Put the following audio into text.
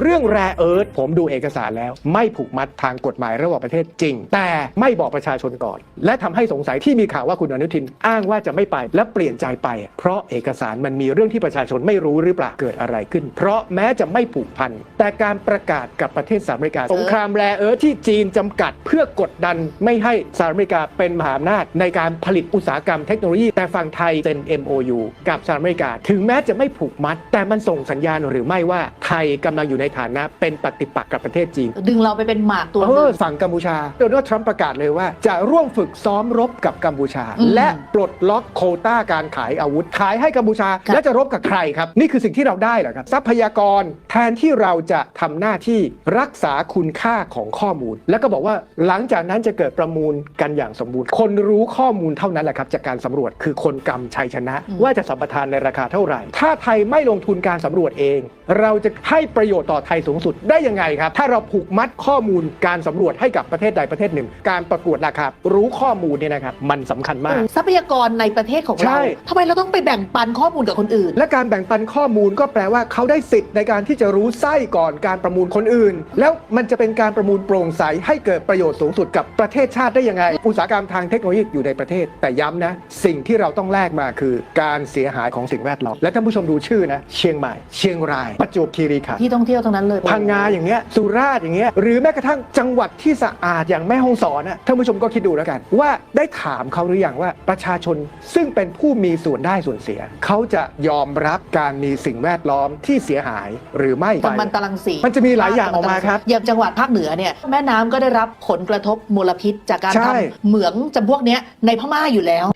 เรื่องแรเอิร์ธผมดูเอกสารแล้วไม่ผูกมัดทางกฎหมายระหว่างประเทศจริง แต่ไม่บอกประชาชนก่อน และทำให้สงสัยที่มีข่าวว่าคุณอนุทินอ้างว่าจะไม่ไปและเปลี่ยนใจไป เพราะเอกสารมันมีเรื่องที่ประชาชนไม่รู้หรือเปล่าเกิดอะไรขึ้น เพราะแม้จะไม่ผูกพันแต่การประกาศกับประเทศสหรัฐอเมริกาสงครามแรเอิร์ธที่จีนจำกัดเพื่อกดดันไม่ให้สหรัฐอเมริกาเป็นมหาอำนาจในการผลิตอุตสาหกรรมเทคโนโลยีแต่ฝั่งไทยเซ็น MOU กับสหรัฐอเมริกา ถึงแม้จะไม่ผูกมัด แต่มันส่งสัญญาณหรือไม่ว่าไทยกำลังอยู่ในฐานะเป็นปฏิปักษ์กับประเทศจีน ดึงเราไปเป็นหมากตัวหเอนึ่องฝั่งกัมพูชาโดนัลด์ทรัมป์ประกาศเลยว่า จะร่วมฝึกซ้อมรบกับกัมพูชา อืมและปลดล็อกโควต้าการขายอาวุธ ขายให้กัมพูชา ครับ และจะรบกับใครครับ นี่คือสิ่งที่เราได้เหรอครับ ทรัพยากรแทนที่เราจะทำหน้าที่รักษาคุณค่าของข้อมูล แล้วก็บอกว่าหลังจากนั้นจะเกิดประมูลกันอย่างสมบูรณ์ คนรู้ข้อมูลเท่านั้นแหละครับจากการสำรวจคือคนกำชัยชนะ อืม ว่าจะสัมปทานในราคาเท่าไหร่ ถ้าไทยไม่ลงทุนการสำรวจเอง เราจะให้ประโยชน์ต่อไทยสูงสุดได้ยังไงครับ ถ้าเราผูกมัดข้อมูลการสำรวจให้กับประเทศใดประเทศหนึ่ง การประกวดราคารู้ข้อมูลเนี่ยนะครับมันสำคัญมาก ทรัพยากรในประเทศของใช่เราทำไมเราต้องไปแบ่งปันข้อมูลกับคนอื่น และการแบ่งปันข้อมูลก็แปลว่าเขาได้สิทธิ์ในการที่จะรู้ไส้ก่อนการประมูลคนอื่น แล้วมันจะเป็นการประมูลโปร่งใสให้เกิดประโยชน์สูงสุดกับประเทศชาติได้ยังไง อุตสาหกรรมทางเทคโนโลยีอยู่ในประเทศ แต่ย้ำนะ สิ่งที่เราต้องแลกมาคือ การเสียหายของสิ่งแวดล้อมและท่านผู้ชมดูชื่อนะเชียงใหม่ เชียงราย ประจวบคีรีขันธ์ที่ท่องเที่ยวทั้งนั้นเลยพังงาอย่างเงี้ยสุราษฎร์อย่างเงี้ยหรือแม้กระทั่งจังหวัดที่สะอาดอย่างแม่ฮ่องสอนน่ะท่านผู้ชมก็คิดดูแล้วกัน ว่าได้ถามเขาหรือยังว่าประชาชนซึ่งเป็นผู้มีส่วนได้ส่วนเสีย เขาจะยอมรับการมีสิ่งแวดล้อมที่เสียหายหรือไม่กัมมันตรังสีมันจะมีหลายอย่างออกมาครับอย่างจังหวัดภาคเหนือเนี่ยแม่น้ำก็ได้รับผลกระทบมลพิษจากการทำเหมืองจำพวกเนี้ยในพม่าอยู่แล้ว